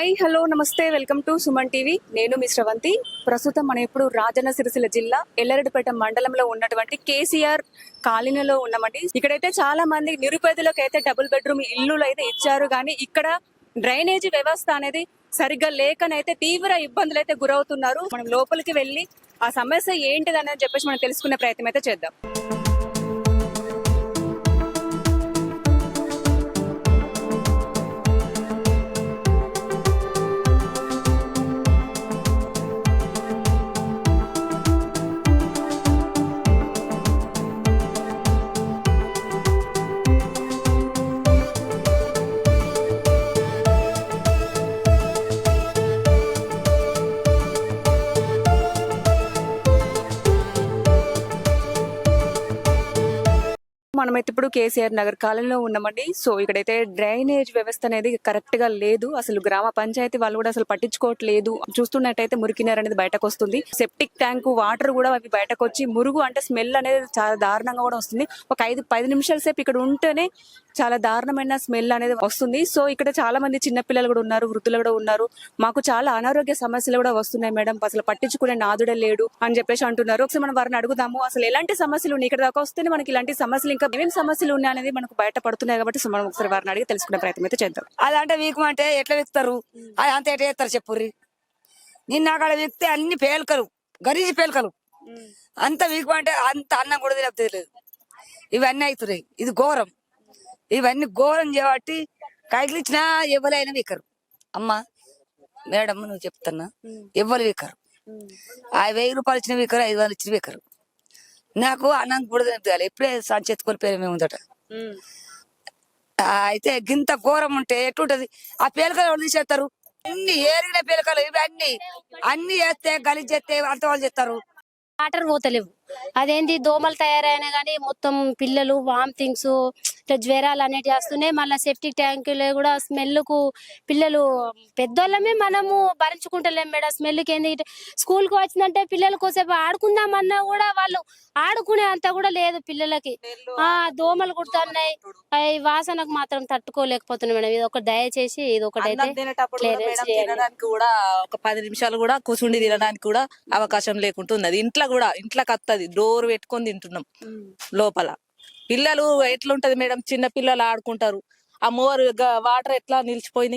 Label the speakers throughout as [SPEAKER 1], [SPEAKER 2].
[SPEAKER 1] Hi hello నమస్తే welcome to Suman TV నేను మీ శ్రవంతి. ప్రస్తుతం మనం ఇప్పుడు రాజన్న సిరిసిల్ల జిల్లా ఎల్లరెడ్డిపేట మండలంలో ఉన్నటువంటి కేసీఆర్ కాలనీలో ఉన్నామండి. ఇక్కడైతే చాలా మంది నిరుపేదలకు అయితే డబుల్ బెడ్రూమ్ ఇల్లులు అయితే ఇచ్చారు. కానీ ఇక్కడ డ్రైనేజీ వ్యవస్థ అనేది సరిగ్గా లేకనైతే తీవ్ర ఇబ్బందులు అయితే గురవుతున్నారు. మనం లోపలికి వెళ్ళి ఆ సమస్య ఏంటిది అనేది చెప్పేసి మనం తెలుసుకునే ప్రయత్నం అయితే చేద్దాం. మనమైతే ఇప్పుడు కేసీఆర్ నగర్ కాలంలో ఉన్నామండి. సో ఇక్కడైతే డ్రైనేజ్ వ్యవస్థ అనేది కరెక్ట్గా లేదు. అసలు గ్రామ పంచాయతీ వాళ్ళు కూడా అసలు పట్టించుకోవట్లేదు. చూస్తున్నట్టయితే మురికినారు అనేది బయటకు వస్తుంది సెప్టిక్ ట్యాంక్ వాటర్ కూడా అవి బయటకు వచ్చి మురుగు అంటే స్మెల్ అనేది చాలా దారుణంగా కూడా వస్తుంది. ఒక ఐదు పది నిమిషాల సేపు ఇక్కడ ఉంటేనే చాలా దారుణమైన స్మెల్ అనేది వస్తుంది. సో ఇక్కడ చాలా మంది చిన్న పిల్లలు కూడా ఉన్నారు వృద్ధులు కూడా ఉన్నారు. మాకు చాలా అనారోగ్య సమస్యలు కూడా వస్తున్నాయి మేడం. అసలు పట్టించుకునే నాదుడే లేడు అని చెప్పేసి అంటున్నారు. ఒకసారి మనం వారిని అడుగుదాము అసలు ఎలాంటి సమస్యలు ఉన్నాయి? ఇక్కడ దాకా వస్తేనే మనకి ఇలాంటి సమస్యలు ఇంకా ఏమేమి సమస్యలు ఉన్నాయి అనేది మనకు బయట పడుతున్నాయి కాబట్టి మనం ఒకసారి వారిని అడిగి తెలుసుకునే ప్రయత్నం అయితే చేద్దాం.
[SPEAKER 2] అదంటే వీకమంటే ఎట్లా విక్తారు? అది అంత ఎట్లా చేస్తారు చెప్పుర్రి నిన్న అక్కడ విక్తే అన్ని పేలికలు గరీజి పేలికలు. అంత వీకమంటే అంత అన్నం కూడా తినలేదు ఇవన్నీ అవుతున్నాయి. ఇది ఘోరం. ఇవన్నీ ఘోరం చేయబట్టి కైకిలు ఇచ్చినా ఎవరైనా వీకరు. అమ్మ మేడం నువ్వు చెప్తున్నా ఎవరు వీకరు? ఆ వెయ్యి రూపాయలు ఇచ్చిన వీకరు ఐదు వందలు ఇచ్చిన వీకరు. నాకు అన్నం కూడా తినలేదు ఇప్పుడే సంచెత్తుకొని పేరు మేము ఉందట ఆ, అయితే గింత ఘోరం ఉంటే ఎట్లుంటది? ఆ పేలకలు ఎవరు తీసేస్తారు? అన్ని ఏరిగిన పేలకలు ఇవన్నీ అన్ని చేస్తే గలీజ్ చేస్తే అంత వాళ్ళు చేస్తారు.
[SPEAKER 3] వాటర్ పోతలేవు. అదేంటి దోమలు తయారైనా కానీ మొత్తం పిల్లలు వామిటింగ్స్ ఇట్లా జ్వరాలు అనేటివి వస్తున్నాయి మళ్ళీ సెప్టిక్ ట్యాంకులు కూడా స్మెల్కు పిల్లలు పెద్దోళ్ళమే మనము భరించుకుంటలేం మేడం. స్మెల్కి ఏంది? స్కూల్కు వచ్చిందంటే పిల్లలు కోసేపు ఆడుకుందామన్నా కూడా వాళ్ళు ఆడుకునే అంత కూడా లేదు పిల్లలకి. ఆ దోమలు కుడుతున్నాయి. ఈ వాసనకు మాత్రం తట్టుకోలేకపోతున్నాం మేడం. ఇది ఒక దయచేసి ఇది ఒకటైతే.
[SPEAKER 4] తినడానికి కూడా ఒక పది నిమిషాలు కూడా కూర్చుండి తినడానికి కూడా అవకాశం లేకుండా ఉన్నది ఇంట్లో కూడా ఇంట్లోకి వస్తుంది డోర్ పెట్టుకొని తింటున్నాం లోపల. పిల్లలు ఎట్లుంటది మేడం? చిన్న పిల్లలు ఆడుకుంటారు. ఆ మోర్ వాటర్ ఎట్లా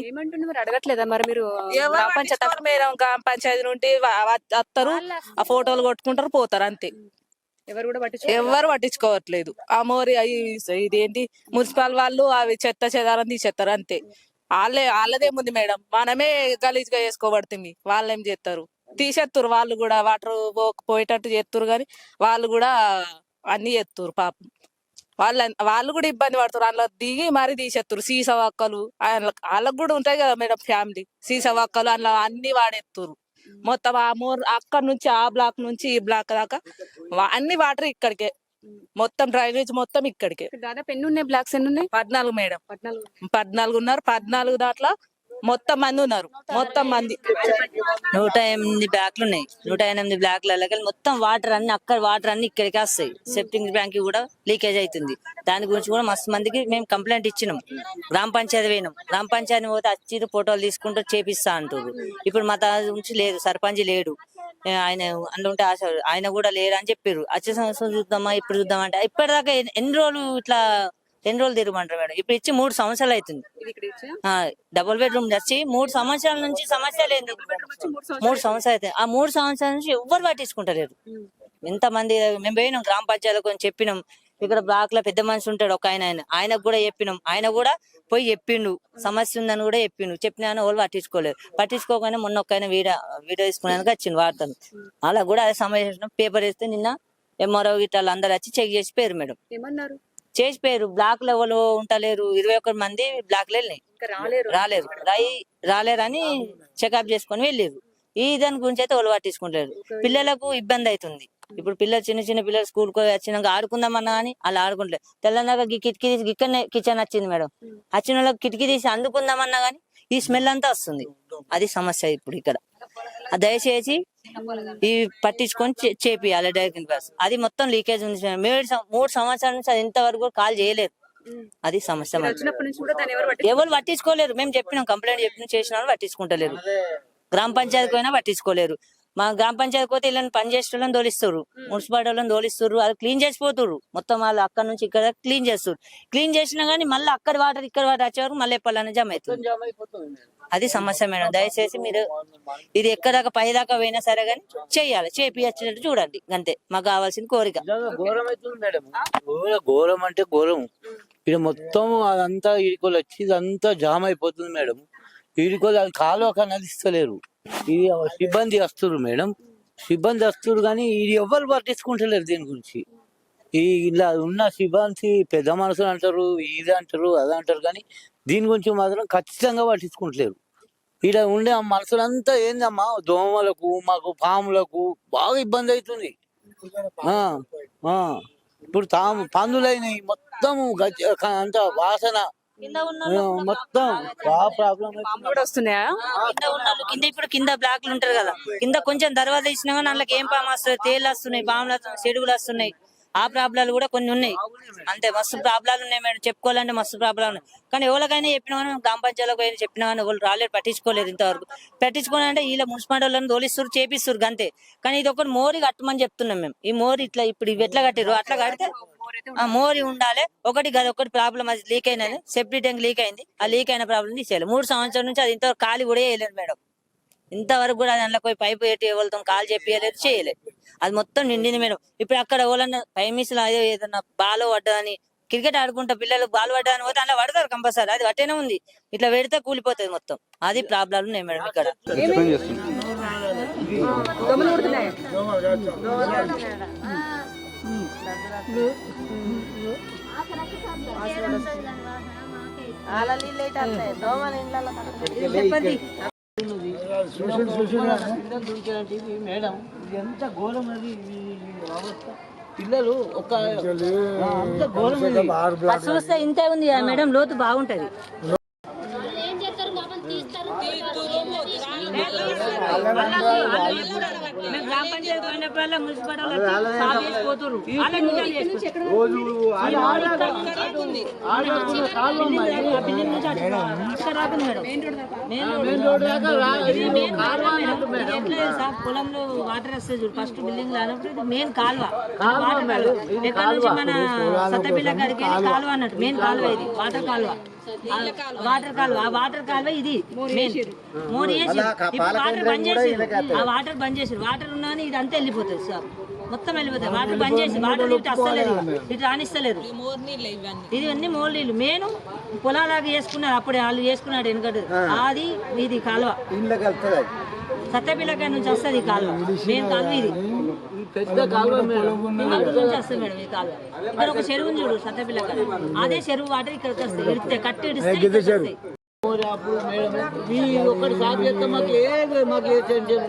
[SPEAKER 1] ఏమంటున్నారు? మరి అడగట్లేదా? మరి మీరు
[SPEAKER 4] మేడం గ్రామ పంచాయతీ నుండి వస్తారు ఆ ఫోటోలు కొట్టుకుంటారు పోతారు అంతే.
[SPEAKER 1] ఎవరు కూడా
[SPEAKER 4] ఎవరు పట్టించుకోవట్లేదు. ఆ మోరి ఇదేంటి? మున్సిపల్ వాళ్ళు అవి చెత్త చెదారం తీసేస్తారు అంతే. వాళ్ళే వాళ్ళదేముంది మేడం. మనమే గలీజ్గా చేసుకోబడుతుంది వాళ్ళు ఏం చేస్తారు తీసేస్తారు వాళ్ళు కూడా. వాటర్ పోయేటట్టు చేస్తారు కానీ వాళ్ళు కూడా అన్ని చేస్తారు పాపం. వాళ్ళ వాళ్ళు కూడా ఇబ్బంది పడుతారు అందులో దిగి మరీ తీసేస్తారు సీస వక్కలు వాళ్ళ- వాళ్ళకు కూడా ఉంటాయి కదా మేడం ఫ్యామిలీ. సీస వక్కలు అందులో అన్ని వాడేస్తారు మొత్తం ఆ మూర్ అక్కడ నుంచి ఆ బ్లాక్ నుంచి ఈ బ్లాక్ దాకా అన్ని వాటర్ ఇక్కడికే. మొత్తం డ్రైనేజ్ మొత్తం ఇక్కడికే.
[SPEAKER 1] దాదాపు ఎన్ని ఉన్నాయి బ్లాక్స్ ఎన్ని ఉన్నాయి?
[SPEAKER 4] పద్నాలుగు మేడం.
[SPEAKER 1] పద్నాలుగు.
[SPEAKER 4] పద్నాలుగు ఉన్నారు పద్నాలుగు దాంట్లో మొత్తం మంది ఉన్నారు. మొత్తం మంది.
[SPEAKER 5] నూట ఎనిమిది బ్లాక్లు ఉన్నాయి. నూట ఎనిమిది బ్లాక్లకి మొత్తం వాటర్ అన్ని అక్కడ వాటర్ అన్ని ఇక్కడికి వస్తాయి. సెప్టింగ్ బ్యాంక్ కూడా లీకేజ్ అవుతుంది. దాని గురించి కూడా మస్తు మందికి మేము కంప్లైంట్ ఇచ్చినాం. గ్రామ పంచాయతీ పోయినాం. గ్రామ పంచాయతీ పోతే వచ్చి ఫోటోలు తీసుకుంటూ చేపిస్తా అంటారు ఇప్పుడు మా నుంచి లేదు. సర్పంచ్ లేడు. ఆయన అందుంటే ఆశ ఆయన కూడా లేరు అని చెప్పారు వచ్చే సంవత్సరం చూద్దామా ఇప్పుడు చూద్దామా అంటే ఇప్పటిదాకా ఎన్ని రోజులు ఇట్లా ఎన్ని రోజులు తిరగమంటారు మేడం. ఇప్పుడు ఇచ్చి మూడు సంవత్సరాలు అవుతుంది. డబుల్ బెడ్రూమ్ వచ్చి మూడు సంవత్సరాల నుంచి సమస్య లేదు. మూడు సంవత్సరాలు అయితే ఆ మూడు సంవత్సరాల నుంచి ఎవ్వరు పట్టించుకుంటలేరు. ఎంత మంది మేము పోయినాం గ్రామ పంచాయతీ కొంచెం చెప్పినాం. ఇక్కడ బ్లాక్లో పెద్ద మనిషి ఉంటాడు ఒక ఆయన ఆయన. ఆయనకు కూడా చెప్పినాం. ఆయన కూడా పోయి చెప్పిండు. సమస్య ఉందని కూడా చెప్పిండు. చెప్పినా వాళ్ళు పట్టించుకోలేదు. పట్టించుకోగానే మొన్న ఒక ఆయన వీడియో వీడియో తీసుకున్నాక వచ్చింది వార్తలు. అలా కూడా అదే సమస్య పేపర్ వేస్తే నిన్న ఎంఆర్ఓ గిట్టాలు అందరు వచ్చి చెక్ చేసి పేరు మేడం.
[SPEAKER 1] ఏమన్నారు?
[SPEAKER 5] చేసి పేరు బ్లాక్లో ఎవరు ఉంటలేరు. ఇరవై ఒక్క మంది బ్లాక్లో వెళ్ళినాయి
[SPEAKER 1] రాలేరు.
[SPEAKER 5] రాలేరు. రాయి రాలేరని చెకప్ చేసుకొని వెళ్ళారు ఈ దాని గురించి అయితే వాళ్ళు పట్టించుకుంటారు పిల్లలకు ఇబ్బంది అవుతుంది. ఇప్పుడు పిల్లలు చిన్న చిన్న పిల్లలు స్కూల్కి వచ్చినాక ఆడుకుందామన్నా కానీ అలా ఆడుకుంటలేదు తెల్లనాక కిటికీ తీసి కిచెన్ వచ్చింది మేడం. వచ్చిన వాళ్ళకి కిటికీ తీసి అందుకుందామన్నా కానీ ఈ స్మెల్ అంతా వస్తుంది. అది సమస్య ఇప్పుడు ఇక్కడ. దయచేసి ఈ పట్టించుకొని చేపియాలి డైరెక్ట్ బస్. అది మొత్తం లీకేజ్ ఉంది మేడం. సంవత్సరాల నుంచి అది ఇంతవరకు కూడా కాల్ చేయలేదు. అది సమస్య
[SPEAKER 1] ఎవరు పట్టి
[SPEAKER 5] ఎవరు పట్టించుకోలేరు. మేము చెప్పినాం కంప్లైంట్ చెప్పిన చేసిన వాళ్ళు పట్టించుకుంటలేరు. గ్రామ పంచాయతీకి పోయినా పట్టించుకోలేరు. మా గ్రామ పంచాయతీ పోతే వీళ్ళని పని చేసే వాళ్ళని తోలిస్తారు. మున్సిపాలిటీ వాళ్ళని తోలిస్తారు. అది క్లీన్ చేసిపోతారు మొత్తం వాళ్ళు అక్కడ నుంచి ఇక్కడ క్లీన్ చేస్తారు. క్లీన్ చేసినా గానీ మళ్ళీ అక్కడ వాటర్ ఇక్కడ వాటర్ వచ్చే వరకు మళ్ళీ ఎప్పటికైనా జమ అవుతుంది. అది సమస్య మేడం. దయచేసి మీరు ఇది ఎక్కదాకా పై దాకా పోయినా సరే గానీ చెయ్యాలి చేపించినట్టు చూడండి. అంతే. మాకు కావాల్సిన కోరిక.
[SPEAKER 6] ఘోరం అవుతుంది మేడం. ఘోరం అంటే ఘోరం. ఇక్కడ మొత్తం అదంతా ఈడుకోలు వచ్చి ఇదంతా జామ్ అయిపోతుంది మేడం. ఈడుకోలు అది కాలువ నదిస్తలేరు ఇది సిబ్బంది వస్తున్నారు మేడం. సిబ్బంది వస్తున్నారు కానీ ఇది ఎవ్వరు పట్టించుకుంటలేరు దీని గురించి. ఈ ఇలా ఉన్న సిబ్బంది పెద్ద మనుషులు అంటారు ఇది అంటారు అది అంటారు కానీ దీని గురించి మాత్రం ఖచ్చితంగా పట్టించుకుంటలేరు. ఈడ ఉండే ఆ మనుషులంతా ఏందమ్మా? దోమలకు మాకు పాములకు బాగా ఇబ్బంది అవుతుంది ఆ, ఆ. ఇప్పుడు తాము పందులైనవి మొత్తం అంత వాసన. మొత్తం బాగా ప్రాబ్లం
[SPEAKER 1] కూడా వస్తున్నాయా?
[SPEAKER 5] కింద ఉన్నోళ్ళు కింద ఇప్పుడు కింద బ్లాక్లు ఉంటారు కదా. కింద కొంచెం దర్వాజా ఇచ్చినా కానీ అందులోకి ఏం పాము వస్తుంది? తేళ్ళు వస్తున్నాయి పాములు వస్తున్నాయి చెడుగులు వస్తున్నాయి. ఆ ప్రాబ్లాలు కూడా కొన్ని ఉన్నాయి. అంతే మస్తు ప్రాబ్లాలు ఉన్నాయి మేడం. చెప్పుకోవాలంటే మస్తు ప్రాబ్లం ఉన్నాయి. కానీ ఎవరికైనా చెప్పినా కానీ గ్రామ పంచాయతీలకు పోయినా చెప్పినా కానీ వాళ్ళు రాలేదు పట్టించుకోలేదు ఇంతవరకు. పట్టించుకోవాలంటే వీళ్ళ మున్సిపాలిటీ వాళ్ళని తోలిస్తారు చేపిస్తారు అంతే కానీ ఇది ఒకటి మోరి కట్టమని చెప్తున్నాం మేము. ఈ మోరి ఇట్లా ఇప్పుడు ఇవి ఎట్లా కట్టారు అట్లా కడితే ఆ మోరి ఉండాలి. ఒకటి కాదు ఒకటి ప్రాబ్లం అది లీక్ అయినది. సెప్టీ ట్యాంక్ లీక్ అయింది. ఆ లీక్ అయిన ప్రాబ్లం తీసేయాలి. మూడు సంవత్సరాల నుంచి అది ఇంతవరకు ఖాళీ కూడా వేయలేదు మేడం. ఇంతవరకు కూడా దాంట్లో పోయి పైపు పెట్టి ఎవరితో కాల్ చెప్పియలేదు చేయలేదు అది మొత్తం నిండింది మేడం ఇప్పుడు అక్కడ ఎవరన్నా పై మిస్లు అదే ఏదన్నా బాల్ పడ్డదని క్రికెట్ ఆడుకుంటా పిల్లలు బాల్ పడ్డాని పోతే అందులో పడతారు కంపల్సరీ అది పట్టేనే ఉంది ఇట్లా పెడితే కూలిపోతుంది మొత్తం అది ప్రాబ్లం ఉన్నాయి మేడం ఇక్కడ
[SPEAKER 1] దొంగలు కొడుతున్నాయా
[SPEAKER 6] మేడం ఎంత ఘోరం అది ఈ అవస్థ పిల్లలు ఒక అంత ఘోరం ఇది.
[SPEAKER 5] అది. చూస్తే ఇంతే ఉంది మేడం లోతు బాగుంటది. గ్రామ పంచాయతీ పోయినప్పుడల్లా ఇక్కడ రాకుంది మేడం. మేడం. పొలంలో వాటర్ వస్తుంది చూడు. ఫస్ట్ బిల్డింగ్ రానప్పుడు మెయిన్ కాలువ. వాటర్ కాలువ. ఎక్కడ నుంచి మన సత్తపిల్ల వెళ్ళి కాలువ. అన్నట్టు మెయిన్ కాలువ ఇది వాటర్ కాలువ. వాటర్ కాలువ. ఆ వాటర్ కాలువ ఇది మెయిన్ చేసి ఇప్పుడు వాటర్ బంద్ చేసి ఆ వాటర్ బంద్ చేసి వాటర్ ఉన్నా ఇది అంతా వెళ్ళిపోతుంది సార్. మొత్తం వెళ్ళిపోతాయి వాటర్ బంద్ చేసి వాటర్ ఇటు వస్తలేదు ఇటు రానిస్తలేదు. ఇది అన్ని మోర్ నీళ్ళు మెయిన్ పొలాలాగా చేసుకున్నారు. అప్పుడే వాళ్ళు చేసుకున్నాడు వెనకటి అది ఇది కాలువ. సత్తపిల్లకాయ నుంచి వస్తుంది ఈ కాలువ. మెయిన్ కాలువ ఇది.
[SPEAKER 6] పెద్ద కాలువ
[SPEAKER 5] నుంచి వస్తుంది మేడం ఈ కాలువ. ఇక్కడ ఒక చెరువు ఉంది చూడు సత్తపిల్లకాయ అదే చెరువు వాటర్ ఇక్కడికి వస్తాయి. ఇడితే కట్టి ఇడిస్తే
[SPEAKER 6] అప్పుడు మేడం మీ ఒక్కటి సాగు చేస్తే మాకు ఏ మాకు ఏ టెన్షన్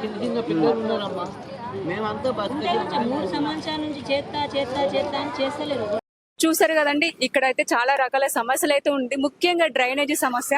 [SPEAKER 6] చిన్న చిన్న పిల్లలు ఉన్నారమ్మా. మేమంతా
[SPEAKER 5] మూడు సంవత్సరాల నుంచి చేస్తా చేస్తా చేస్తా అని చేస్తలేరు.
[SPEAKER 1] చూసారు కదండి ఇక్కడైతే చాలా రకాల సమస్యలు అయితే ఉంది. ముఖ్యంగా డ్రైనేజీ సమస్య.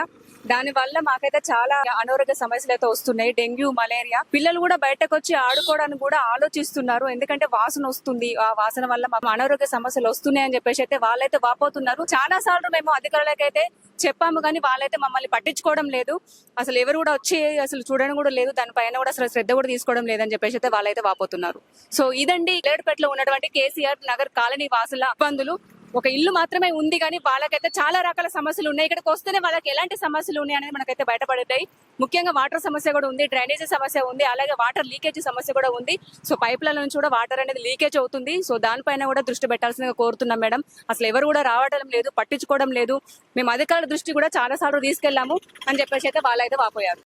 [SPEAKER 1] దాని వల్ల మాకైతే చాలా అనారోగ్య సమస్యలు అయితే వస్తున్నాయి. Dengue malaria. పిల్లలు కూడా బయటకు వచ్చి ఆడుకోవడానికి కూడా ఆలోచిస్తున్నారు. ఎందుకంటే వాసన వస్తుంది. ఆ వాసన వల్ల మాకు అనారోగ్య సమస్యలు వస్తున్నాయి అని చెప్పేసి అయితే వాళ్ళైతే వాపోతున్నారు. చాలా సార్లు మేము అధికారులకైతే చెప్పాము కానీ వాళ్ళైతే మమ్మల్ని పట్టించుకోవడం లేదు. అసలు ఎవరు కూడా వచ్చి అసలు చూడడం కూడా లేదు. దానిపైన కూడా అసలు శ్రద్ధ కూడా తీసుకోవడం లేదని చెప్పేసి అయితే వాళ్ళైతే వాపోతున్నారు. సో ఇదండి లేడుపేటలో ఉన్నటువంటి కేసీఆర్ నగర్ కాలనీ వాసుల ఇబ్బందులు. ఒక ఇల్లు మాత్రమే ఉంది కానీ వాళ్ళకైతే చాలా రకాల సమస్యలు ఉన్నాయి. ఇక్కడికి వస్తేనే వాళ్ళకి ఎలాంటి సమస్యలు ఉన్నాయి అనేది మనకైతే బయటపడతాయి. ముఖ్యంగా వాటర్ సమస్య కూడా ఉంది డ్రైనేజీ సమస్య ఉంది అలాగే వాటర్ లీకేజ్ సమస్య కూడా ఉంది. సో పైప్ల నుంచి కూడా వాటర్ అనేది లీకేజ్ అవుతుంది. సో దానిపైన కూడా దృష్టి పెట్టాల్సిందిగా కోరుతున్నాం మేడం. అసలు ఎవరు కూడా రావడం లేదు పట్టించుకోవడం లేదు. మేము అధికారుల దృష్టి కూడా చాలా సార్లు తీసుకెళ్ళాము అని చెప్పేసి అయితే వాళ్ళైతే వాపోయారు.